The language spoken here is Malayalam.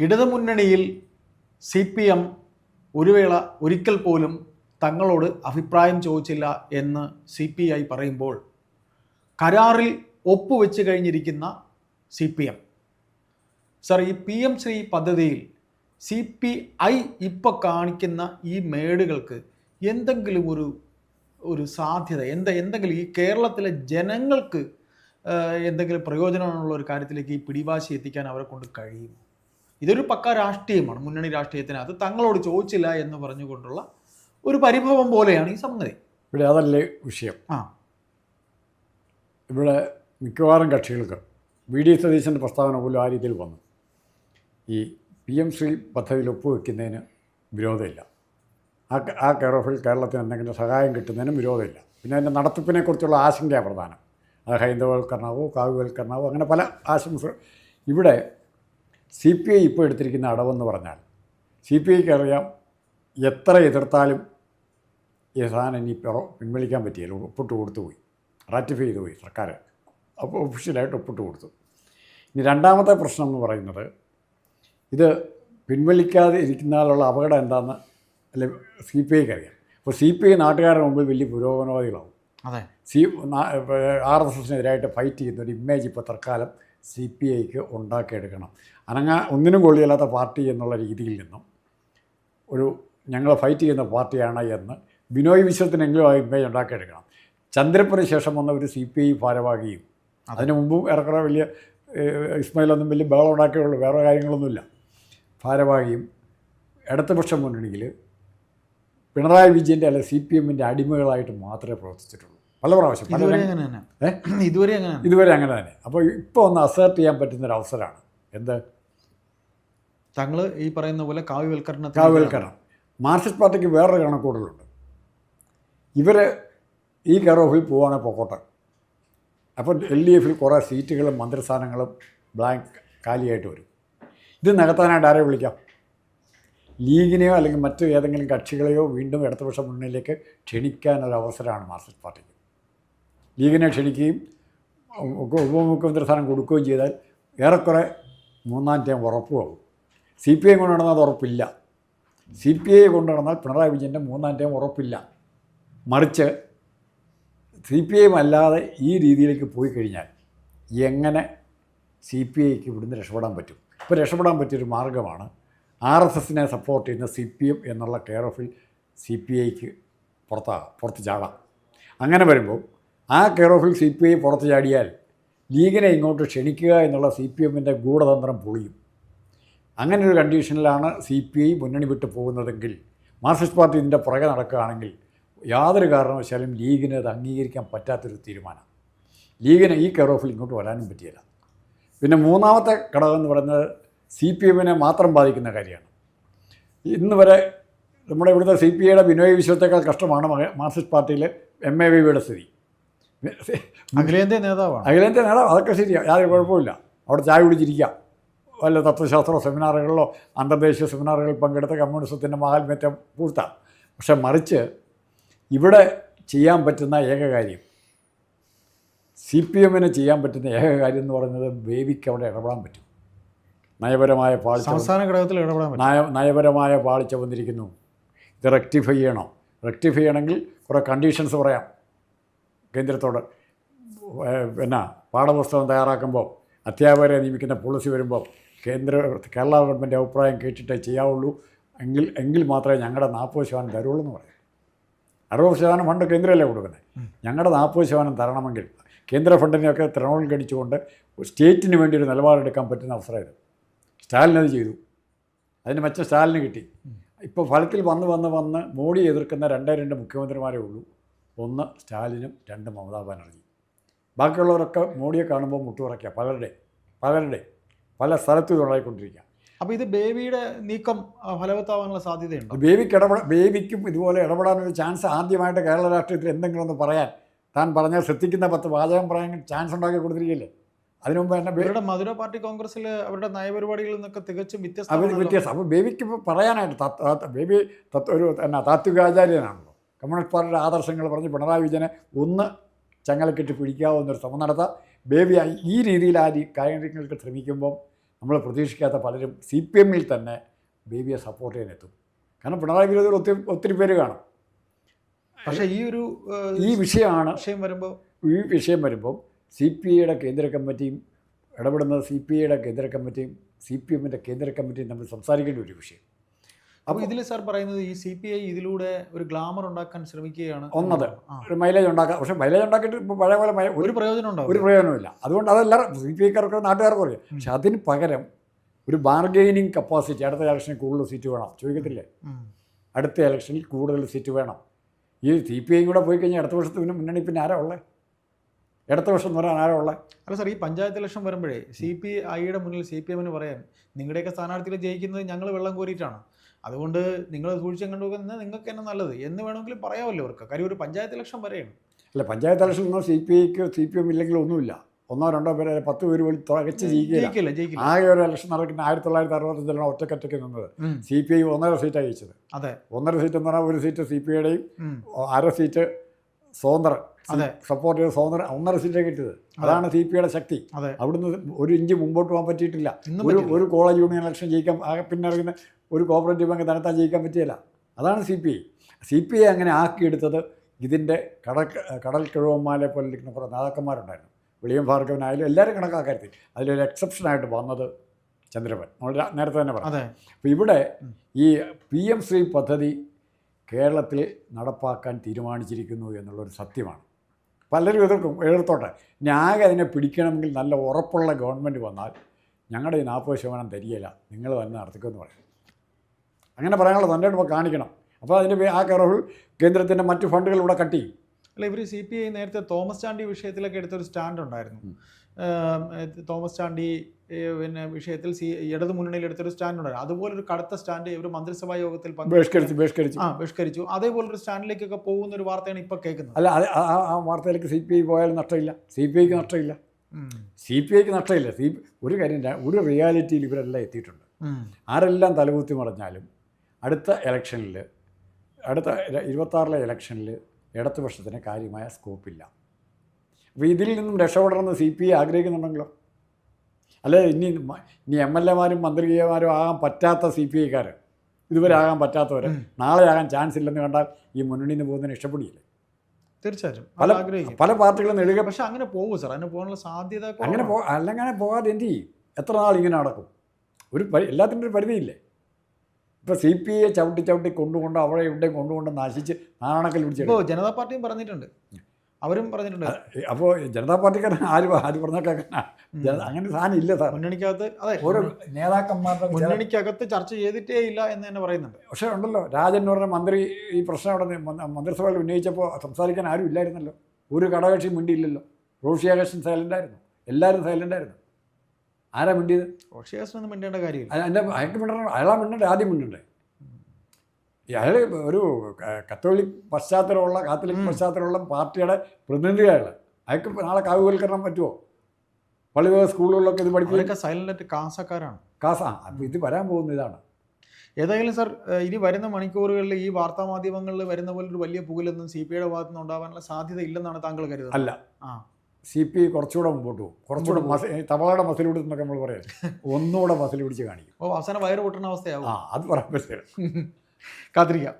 ഇടതുമുന്നണിയിൽ സി പി എം ഒരു വേള ഒരിക്കൽ പോലും തങ്ങളോട് അഭിപ്രായം ചോദിച്ചില്ല എന്ന് സി പി ഐ പറയുമ്പോൾ കരാറിൽ ഒപ്പുവെച്ച് കഴിഞ്ഞിരിക്കുന്ന സി പി എം. സർ ഈ പി എം ശ്രീ പദ്ധതിയിൽ സി പി ഐ ഇപ്പോൾ കാണിക്കുന്ന ഈ മേടുകൾക്ക് എന്തെങ്കിലും ഒരു ഒരു സാധ്യത എന്താ എന്തെങ്കിലും ഈ കേരളത്തിലെ ജനങ്ങൾക്ക് എന്തെങ്കിലും പ്രയോജനമുള്ള ഒരു കാര്യത്തിലേക്ക് ഈ പിടിവാശി എത്തിക്കാൻ അവരെ കൊണ്ട് കഴിയും ഇതൊരു പക്ക രാഷ്ട്രീയമാണ് മുന്നണി രാഷ്ട്രീയത്തിനകത്ത് തങ്ങളോട് ചോദിച്ചില്ല എന്ന് പറഞ്ഞുകൊണ്ടുള്ള ഒരു പരിഭവം പോലെയാണ് ഈ സംഗതി. ഇവിടെ അതല്ലേ വിഷയം. ആ. ഇവിടെ മിക്കവാറും കക്ഷികൾക്ക് വി ഡി സതീശന്റെ പ്രസ്താവന പോലും ആ രീതിയിൽ വന്നു. ഈ പി എം ശ്രീ പദ്ധതിയിൽ ഒപ്പുവെക്കുന്നതിന് വിരോധമില്ല. ആ ആ കെയർ ഓഫിൽ കേരളത്തിന് എന്തെങ്കിലും സഹായം കിട്ടുന്നതിനും വിരോധമില്ല. പിന്നെ അതിന്റെ നടത്തിപ്പിനെക്കുറിച്ചുള്ള ആശങ്കയാണ് പ്രധാനം. അത് ഹൈന്ദവവൽക്കരണമാവോ കാവ്യവൽക്കരണമാവോ അങ്ങനെ പല ആശംസ ഇവിടെ സി പി ഐ ഇപ്പോൾ എടുത്തിരിക്കുന്ന അടവെന്ന് പറഞ്ഞാൽ സി പി ഐക്ക് അറിയാം എത്ര എതിർത്താലും ഈ സാധനം ഇനി പിറ- പിൻവലിക്കാൻ പറ്റിയില്ല. ഒപ്പിട്ട് കൊടുത്തു പോയി. റാറ്റിഫൈ ചെയ്തു പോയി സർക്കാർ. അപ്പോൾ ഒഫീഷ്യലായിട്ട് ഒപ്പിട്ട് കൊടുത്തു. ഇനി രണ്ടാമത്തെ പ്രശ്നം എന്ന് പറയുന്നത് ഇത് പിൻവലിക്കാതെ ഇരിക്കുന്നതിലുള്ള അപകടം എന്താണെന്ന് അല്ലെ സി പി ഐക്ക് അറിയാം. അപ്പോൾ സി പി ഐ നാട്ടുകാരുടെ മുമ്പിൽ വലിയ പുരോഗമനവാദികളാവും. അതെ. സി ആർ എസ് എസിനെതിരായിട്ട് ഫൈറ്റ് ചെയ്യുന്ന ഒരു ഇമേജ് ഇപ്പോൾ തൽക്കാലം സി പി ഐക്ക് ഉണ്ടാക്കിയെടുക്കണം. അനങ്ങ ഒന്നിനും കൊള്ളിയല്ലാത്ത പാർട്ടി എന്നുള്ള രീതിയിൽ നിന്നും ഒരു ഞങ്ങൾ ഫൈറ്റ് ചെയ്യുന്ന പാർട്ടിയാണ് എന്ന് ബിനോയ് വിശ്വത്തിനെങ്കിലും ആ ഇമേജ് ഉണ്ടാക്കിയെടുക്കണം. ചന്ദ്രപ്പന് ശേഷം വന്ന ഒരു സി പി ഐ ഭാരവാഹിയും അതിനു മുമ്പും ഏറെക്കുറെ വലിയ ഇസ്മായിലൊന്നും വലിയ ബഹളം ഉണ്ടാക്കിയുള്ളൂ വേറെ കാര്യങ്ങളൊന്നുമില്ല. ഭാരവാഹിയും ഇടതുപക്ഷ മുന്നണിയിൽ പിണറായി വിജയന്റെ അല്ലെ സി പി എമ്മിന്റെ അടിമകളായിട്ട് മാത്രമേ പ്രവർത്തിച്ചിട്ടുള്ളൂ. പല പ്രാവശ്യം ഇതുവരെ അങ്ങനെ തന്നെ. ഇതുവരെ അങ്ങനെ തന്നെ. ഇതുവരെ അങ്ങനെ തന്നെ. അപ്പോൾ ഇപ്പോൾ ഒന്ന് അസേർട്ട് ചെയ്യാൻ പറ്റുന്ന ഒരു അവസരമാണ് എന്ത്? തങ്ങൾ ഈ പറയുന്ന പോലെ കാവ്യവൽക്കരണം. കാവ്യവൽക്കരണം മാർക്സിസ്റ്റ് പാർട്ടിക്ക് വേറൊരു കണക്കൂടലുണ്ട് ഇവർ ഈ കറോഫിൽ ഓഫിൽ പോവുകയാണെങ്കിൽ പൊക്കോട്ടെ. അപ്പോൾ എൽ ഡി എഫിൽ കുറേ സീറ്റുകളും മന്ത്രിസ്ഥാനങ്ങളും ബ്ലാങ്ക് കാലിയായിട്ട് വരും. ഇത് നികത്താനായിട്ട് ആരെ വിളിക്കാം? ലീഗിനെയോ അല്ലെങ്കിൽ മറ്റു ഏതെങ്കിലും കക്ഷികളെയോ വീണ്ടും ഇടതുപക്ഷ മുന്നണിയിലേക്ക് ക്ഷണിക്കാനൊരു അവസരമാണ് മാർക്സിസ്റ്റ് പാർട്ടിക്ക്. ലീഗിനെ ക്ഷണിക്കുകയും ഉപ- ഉപമുഖ്യമന്ത്രി സ്ഥാനം കൊടുക്കുകയും ചെയ്താൽ ഏറെക്കുറെ മൂന്നാം ടൈം ഉറപ്പുമാകും സി പി ഐ കൊണ്ട് നടന്നാൽ അത് ഉറപ്പില്ല. സി പി ഐ കൊണ്ട് നടന്നാൽ പിണറായി വിജയന്റെ മൂന്നാം ടൈം ഉറപ്പില്ല. മറിച്ച് സി പി ഐ അല്ലാതെ ഈ രീതിയിലേക്ക് പോയി കഴിഞ്ഞാൽ എങ്ങനെ സി പി ഐക്ക് ഇവിടുന്ന് രക്ഷപ്പെടാൻ പറ്റും? ഇപ്പോൾ രക്ഷപ്പെടാൻ പറ്റിയൊരു മാർഗമാണ് ആർ എസ് എസിനെ സപ്പോർട്ട് ചെയ്യുന്ന സി പി എം എന്നുള്ള കെയർ ഓഫിൽ സി പി ഐക്ക് പുറത്താകാം പുറത്ത് ചാടാം. അങ്ങനെ വരുമ്പോൾ ആ കെയർ ഓഫിൽ സി പി ഐ പുറത്ത് ചാടിയാൽ ലീഗിനെ ഇങ്ങോട്ട് ക്ഷണിക്കുക എന്നുള്ള സി പി എമ്മിന്റെ ഗൂഢതന്ത്രം പൊളിയും. അങ്ങനെ ഒരു കണ്ടീഷനിലാണ് സി പി ഐ മുന്നണി വിട്ട് പോകുന്നതെങ്കിൽ മാർക്സിസ്റ്റ് പാർട്ടി ഇതിന്റെ പുറകെ നടക്കുകയാണെങ്കിൽ യാതൊരു കാരണവശാലും ലീഗിന് അത് അംഗീകരിക്കാൻ പറ്റാത്തൊരു തീരുമാനം. ലീഗിന് ഈ കെയർ ഓഫിൽ ഇങ്ങോട്ട് വരാനും പറ്റിയില്ല. പിന്നെ മൂന്നാമത്തെ ഘടകം എന്ന് പറയുന്നത് സി പി എമ്മിനെ മാത്രം ബാധിക്കുന്ന കാര്യമാണ്. ഇന്ന് വരെ നമ്മുടെ ഇവിടുത്തെ സി പി ഐയുടെ ബിനോയ് വിശ്വത്തേക്കാൾ കഷ്ടമാണ് മാർക്സിസ്റ്റ് പാർട്ടിയിൽ എം എ വിയുടെ സ്ഥിതി. അഖിലേന്ത്യാ നേതാവാണ്? അഖിലേന്ത്യാ നേതാവ്. അതൊക്കെ ശരിയാണ് യാതൊരു കുഴപ്പമില്ല അവിടെ ചായ കുടിച്ചിരിക്കാം വല്ല തത്വശാസ്ത്ര സെമിനാറുകളിലോ അന്തർദേശീയ സെമിനാറുകളിൽ പങ്കെടുത്ത കമ്മ്യൂണിസത്തിന്റെ മഹാത്മ്യത്തെ പൂർത്താം. പക്ഷെ മറിച്ച് ഇവിടെ ചെയ്യാൻ പറ്റുന്ന ഏക കാര്യം സി പി എമ്മിന് ചെയ്യാൻ പറ്റുന്ന ഏക കാര്യം എന്ന് പറയുന്നത് ബേബിക്ക് അവിടെ ഇടപെടാൻ പറ്റും. നയപരമായ പാളിച്ച സംസ്ഥാന ഘടകത്തിൽ ഇടപെടാൻ നയ നയപരമായ പാളിച്ച വന്നിരിക്കുന്നു. ഇത് റെക്ടിഫൈ ചെയ്യണം? റെക്ടിഫൈ ചെയ്യണമെങ്കിൽ കുറേ കണ്ടീഷൻസ് പറയാം. കേന്ദ്രത്തോട് പിന്നെ പാഠപുസ്തകം തയ്യാറാക്കുമ്പോൾ അധ്യാപകരെ നിയമിക്കുന്ന പോളിസി വരുമ്പോൾ കേന്ദ്ര കേരള ഗവൺമെന്റ് അഭിപ്രായം കേട്ടിട്ടേ ചെയ്യാവുള്ളൂ. എങ്കിൽ എങ്കിൽ മാത്രമേ ഞങ്ങളുടെ നാൽപ്പത് ശതമാനം തരുള്ളൂ എന്ന് പറയും. അറുപത് ശതമാനം ഫണ്ട് കേന്ദ്രമല്ലേ കൊടുക്കുന്നത്? ഞങ്ങളുടെ നാൽപ്പത് ശതമാനം തരണമെങ്കിൽ കേന്ദ്ര ഫണ്ടിനെയൊക്കെ തൃണമൂൽ ഗണിച്ചുകൊണ്ട് സ്റ്റേറ്റിന് വേണ്ടി ഒരു നിലപാടെടുക്കാൻ പറ്റുന്ന അവസരമായിരുന്നു. സ്റ്റാലിൻ അത് ചെയ്തു. അതിന് മെച്ചം സ്റ്റാലിന് കിട്ടി. ഇപ്പോൾ ഫലത്തിൽ വന്ന് വന്ന് വന്ന് മോഡി എതിർക്കുന്ന രണ്ടേ രണ്ട് മുഖ്യമന്ത്രിമാരേ ഉള്ളൂ. ഒന്ന് സ്റ്റാലിനും രണ്ട് മമതാ ബാനർജി ബാക്കിയുള്ളവരൊക്കെ മോഡിയെ കാണുമ്പോൾ മുട്ടുറയ്ക്കുക പലരുടെ പലരുടെ പല സ്ഥലത്തും ഇതുണ്ടായിക്കൊണ്ടിരിക്കുക അപ്പോൾ ഇത് ബേബിയുടെ നീക്കം ഫലവത്താവാനുള്ള സാധ്യതയുണ്ട്? ബേബിക്ക് ഇടപെട ബേബിക്കും ഇതുപോലെ ഇടപെടാനൊരു ചാൻസ് ആദ്യമായിട്ട് കേരള രാഷ്ട്രീയത്തിൽ എന്തെങ്കിലും ഒന്ന് പറയാൻ. താൻ പറഞ്ഞാൽ ശ്രദ്ധിക്കുന്ന പത്ത് വാചകം പറയാൻ ചാൻസ് ഉണ്ടാക്കി കൊടുത്തിരിക്കില്ലേ അതിനുമുമ്പ് തന്നെ ഇവരുടെ മധുര പാർട്ടി കോൺഗ്രസ്സിൽ അവരുടെ നയപരിപാടികളിൽ നിന്നൊക്കെ തികച്ചും അവർ വ്യത്യസ്തമാണല്ലോ. വ്യത്യാസം. അപ്പോൾ ബേബിക്ക് പറയാനായിട്ട് ബേബി തത്വ ഒരു എന്നാ താത്വികാചാര്യനാണല്ലോ. കമ്മ്യൂണിസ്റ്റ് പാർട്ടിയുടെ ആദർശങ്ങൾ പറഞ്ഞ് പിണറായി വിജയനെ ഒന്ന് ചങ്ങലക്കെട്ടി പിടിക്കാവുന്നൊരു ശ്രമം നടത്താം. ബേബി ഈ രീതിയിൽ ആ കാര്യങ്ങൾക്ക് ശ്രമിക്കുമ്പം നമ്മൾ പ്രതീക്ഷിക്കാത്ത പലരും സി പി എമ്മിൽ തന്നെ ബേബിയെ സപ്പോർട്ട് ചെയ്യാനെത്തും. കാരണം പിണറായി വിരോധികൾ ഒത്തിരി ഒത്തിരി പേര് കാണും. പക്ഷേ ഈ ഒരു ഈ വിഷയമാണ് വിഷയം വരുമ്പോൾ ഈ വിഷയം വരുമ്പോൾ സി പി ഐയുടെ കേന്ദ്ര കമ്മിറ്റിയും ഇടപെടുന്നത് സി പി ഐയുടെ കേന്ദ്ര കമ്മിറ്റിയും സി പി എമ്മിന്റെ കേന്ദ്ര കമ്മിറ്റിയും തമ്മിൽ സംസാരിക്കേണ്ട ഒരു വിഷയം. അപ്പോൾ ഇതിൽ സാർ പറയുന്നത് ഈ സി പി ഐ ഇതിലൂടെ ഒരു ഗ്ലാമർ ഉണ്ടാക്കാൻ ശ്രമിക്കുകയാണ് ഒന്നത്. ഒരു മൈലേജ് ഉണ്ടാക്കാം പക്ഷേ മൈലേജ് ഉണ്ടാക്കിയിട്ട് ഇപ്പോൾ പഴയ പോലെ ഒരു പ്രയോജനം ഉണ്ടാവും ഒരു പ്രയോജനമില്ല അതുകൊണ്ട് അതെല്ലാവരും സി പി ഐക്കാർക്ക് നാട്ടുകാർക്ക് അറിയാം പക്ഷെ അതിന് പകരം ഒരു ബാർഗെയിനിങ് കപ്പാസിറ്റി അടുത്ത ഇലക്ഷനിൽ കൂടുതൽ സീറ്റ് വേണം. ചോദിക്കത്തില്ലേ? അടുത്ത ഇലക്ഷനിൽ കൂടുതൽ സീറ്റ് വേണം. ഈ സി പി ഐ കൂടെ പോയി കഴിഞ്ഞാൽ അടുത്ത വർഷത്തെ പിന്നെ മുന്നണി പിന്നെ ആരാ ഉള്ളത് അടുത്ത വർഷം എന്ന് പറയാൻ ആരാ ഉള്ളത് അല്ല സാർ ഈ പഞ്ചായത്ത് ഇലക്ഷൻ വരുമ്പോഴേ സി പി ഐയുടെ മുന്നിൽ സി പി എമ്മിന് പറയാൻ നിങ്ങളുടെയൊക്കെ സ്ഥാനാർത്ഥികൾ ജയിക്കുന്നത് ഞങ്ങൾ വെള്ളം കോരിയിട്ടാണ്. അതുകൊണ്ട് നിങ്ങൾ സൂക്ഷിച്ചും കണ്ടുപോകുന്നത് നിങ്ങൾക്ക് തന്നെ നല്ലത്. എന്ന് വേണമെങ്കിലും പറയാമല്ലോ അവർക്ക് കാര്യം ഒരു പഞ്ചായത്ത് ഇലക്ഷൻ വരെയാണ്. അല്ല പഞ്ചായത്ത് ഇലക്ഷൻ ഒന്നും സി പി ഐക്ക് സി പി എം ഇല്ലെങ്കിൽ ഒന്നുമില്ല. ഒന്നോ രണ്ടോ പേര് പത്ത് പേര് വിളി തികച്ച് ജയിക്കില്ല. ആകെ ഒരു ഇലക്ഷൻ നടക്കുന്ന ആയിരത്തി തൊള്ളായിരത്തി അറുപത്തഞ്ചിലാണ് ഒറ്റക്കറ്റയ്ക്ക് നിന്നത്. സി പി ഐ ഒന്നര സീറ്റാണ് ജയിച്ചത്. അതെ. ഒന്നര സീറ്റ് എന്ന് പറഞ്ഞാൽ ഒരു സീറ്റ് സി പി ഐയുടെയും അര സീറ്റ് സ്വതന്ത്ര അതെ. സപ്പോർട്ട് ചെയ്ത് സ്വതന്ത്ര ഒന്നര സീറ്റേ കിട്ടിയത്. അതാണ് സി പി ഐയുടെ ശക്തി. അതെ. അവിടുന്ന് ഒരു ഇഞ്ച് മുമ്പോട്ട് പോകാൻ പറ്റിയിട്ടില്ല. ഒരു ഒരു കോളേജ് യൂണിയൻ ഇലക്ഷൻ ജയിക്കാൻ പിന്നെ ഇറങ്ങുന്ന ഒരു കോപ്പറേറ്റീവ് ബാങ്ക് തന്നെത്താൻ ജയിക്കാൻ പറ്റിയില്ല. അതാണ് C P I C P I അങ്ങനെ ആക്കിയെടുത്തത് ഇതിന്റെ കടൽ കടൽ കിഴവന്മാരെ പോലെ ഇരിക്കുന്ന കുറേ നേതാക്കന്മാരുണ്ടായിരുന്നു വിളിയം ഭാർഗവനായാലും എല്ലാവരും കണക്കാക്കരുത് അതിലൊരു എക്സെപ്ഷനായിട്ട് വന്നത് ചന്ദ്രപ്പൻ നമ്മൾ നേരത്തെ തന്നെ പറഞ്ഞു. അപ്പോൾ ഇവിടെ ഈ പി എം ശ്രീ പദ്ധതി കേരളത്തിൽ നടപ്പാക്കാൻ തീരുമാനിച്ചിരിക്കുന്നു എന്നുള്ളൊരു സത്യമാണ്. പലരും എതിർക്കും എതിർത്തോട്ടെ. ഇനി ആകെ അതിനെ പിടിക്കണമെങ്കിൽ നല്ല ഉറപ്പുള്ള ഗവൺമെന്റ് വന്നാൽ ഞങ്ങളുടെ ഈ നാൽപ്പത് ശതമാനം തരികയില്ല. നിങ്ങൾ തന്നെ നടത്തിക്കുമെന്ന് പറയും. അങ്ങനെ പറയാനുള്ള തന്റെ ഇപ്പോൾ കാണിക്കണം. അപ്പോൾ അതിന്റെ ആ കറവ് കേന്ദ്രത്തിന്റെ മറ്റ് ഫണ്ടുകൾ ഇവിടെ കട്ട് ചെയ്യും. അല്ല ഇവർ സി പി ഐ നേരത്തെ തോമസ് ചാണ്ടി വിഷയത്തിലൊക്കെ എടുത്തൊരു സ്റ്റാൻഡ് ഉണ്ടായിരുന്നു തോമസ് ചാണ്ടി പിന്നെ വിഷയത്തിൽ സി ഇടതു മുന്നണിയിൽ എടുത്തൊരു സ്റ്റാൻഡ് ഉണ്ടായിരുന്നു അതുപോലെ ഒരു കടുത്ത സ്റ്റാൻഡ് ഇവർ മന്ത്രിസഭാ യോഗത്തിൽ ബഹിഷ്കരിച്ചു ബഹിഷ്കരിച്ചു. ആ ബഹിഷ്കരിച്ചു. അതേപോലൊരു സ്റ്റാൻഡിലേക്കൊക്കെ പോകുന്ന ഒരു വാർത്തയാണ് ഇപ്പോൾ കേൾക്കുന്നത്. അല്ല അത് ആ വാർത്തയിലേക്ക് സി പി ഐ പോയാലും നഷ്ടമില്ല. സി പി ഐക്ക് നഷ്ടമില്ല. സി പി ഐക്ക് നഷ്ടമില്ല. സി ഒരു കാര്യം ഒരു റിയാലിറ്റിയിൽ ഇവരെല്ലാം എത്തിയിട്ടുണ്ട്. ആരെല്ലാം തലകുത്തി മറിഞ്ഞാലും അടുത്ത ഇലക്ഷനിൽ അടുത്ത ഇരുപത്താറിലെ ഇലക്ഷനിൽ ഇടതുപക്ഷത്തിന് കാര്യമായ സ്കോപ്പില്ല. അപ്പോൾ ഇതിൽ നിന്നും രക്ഷപ്പെടണമെന്ന് സി പി ഐ ആഗ്രഹിക്കുന്നുണ്ടെങ്കിലോ? അല്ലെ ഇനി ഇനി എം എൽ എമാരും മന്ത്രിമാരും ആകാൻ പറ്റാത്ത സി പി ഐക്കാർ ഇതുവരെ ആകാൻ പറ്റാത്തവർ നാളെ ആകാൻ ചാൻസ് ഇല്ലെന്ന് കണ്ടാൽ ഈ മുന്നണിയിൽ നിന്ന് പോകുന്നതിന് ഇഷ്ടപ്പെടില്ലേ തീർച്ചയായിട്ടും. പല ആഗ്രഹിക്കും. പല പാർട്ടികളും നേടുക പക്ഷേ അങ്ങനെ പോകും സാർ. അങ്ങനെ പോകാനുള്ള സാധ്യത അങ്ങനെ പോ അല്ലെങ്കിൽ പോകാതെ എന്ത് ചെയ്യും? എത്ര നാൾ ഇങ്ങനെ നടക്കും? ഒരു എല്ലാത്തിന്റെ ഒരു പരിധിയില്ലേ? ഇപ്പോൾ സി പി ഐ ചവിട്ടി ചവിട്ടി കൊണ്ടുകൊണ്ട് അവിടെ ഇവിടെ കൊണ്ടുകൊണ്ട് നശിച്ച് നാണക്കൽ പിടിച്ചു ഇപ്പോൾ ജനതാ പാർട്ടിയും പറഞ്ഞിട്ടുണ്ട്. അവരും പറഞ്ഞിട്ടുണ്ട്. അപ്പോൾ ജനതാ പാർട്ടിക്കാരൻ ആര് ആര് പറഞ്ഞാൽ കേൾക്കാനാ അങ്ങനെ സാധനം ഇല്ല സാർ. മുന്നണിക്കകത്ത് അതെ. ഓരോ നേതാക്കന്മാരുടെ മുന്നണിക്കകത്ത് ചർച്ച ചെയ്തിട്ടേ ഇല്ല എന്ന് തന്നെ പറയുന്നുണ്ട്. പക്ഷേ ഉണ്ടല്ലോ രാജൻ എന്ന് പറഞ്ഞ മന്ത്രി ഈ പ്രശ്നം അവിടെ മന്ത്രിസഭയിൽ ഉന്നയിച്ചപ്പോൾ സംസാരിക്കാൻ ആരും ഇല്ലായിരുന്നല്ലോ. ഒരു ഘടകകക്ഷി മിണ്ടിയില്ലല്ലോ റോഷി ആകർഷൻ സൈലന്റ് ആയിരുന്നു. എല്ലാവരും സൈലന്റ് ആയിരുന്നു. ആരാ മിണ്ടിയത്? റോഷിയാസിനൊന്നും മിണ്ടേണ്ട കാര്യമില്ല. എന്റെ അയാൾക്ക് മിണ്ടണം. അയാളാ മിണ്ടണ്ടേ? ആദ്യം മിണ്ടണ്ടേ? അയാൾ ഒരു കത്തോലിക് പശ്ചാത്തലമുള്ള കാത്തലിക് പശ്ചാത്തലമുള്ള പാർട്ടിയുടെ പ്രതിനിധിയാണ് അയാൾക്ക് നാളെ കാവ്യവൽക്കരണം പറ്റുമോ പള്ളി സ്കൂളുകളിലൊക്കെ ഇത് അവരൊക്കെ സൈലന്റ് കാസക്കാരാണ്. കാസ അപ്പോൾ ഇത് വരാൻ പോകുന്ന ഇതാണ്. ഏതായാലും സാർ ഇനി വരുന്ന മണിക്കൂറുകളിൽ ഈ വാർത്താ മാധ്യമങ്ങളിൽ വരുന്ന പോലെ ഒരു വലിയ പുകലൊന്നും സി പി ഐയുടെ ഭാഗത്തുനിന്ന് ഉണ്ടാവാനുള്ള സാധ്യത ഇല്ലെന്നാണ് താങ്കൾ കരുതുന്നത്? അല്ല. ആ. സി പി കുറച്ചുകൂടെ മുമ്പോട്ട് പോകും. കുറച്ചുകൂടെ മസ തവളയുടെ മസിൽ പിടിച്ചെന്നൊക്കെ നമ്മൾ പറയാം. ഒന്നുകൂടെ മസിൽ പിടിച്ച് കാണിക്കും. ഓ അവസാനം വയറ് പൊട്ടുന്ന അവസ്ഥയാവും. ആ അത് പറയാൻ പറ്റില്ല. കാത്തിരിക്കാം.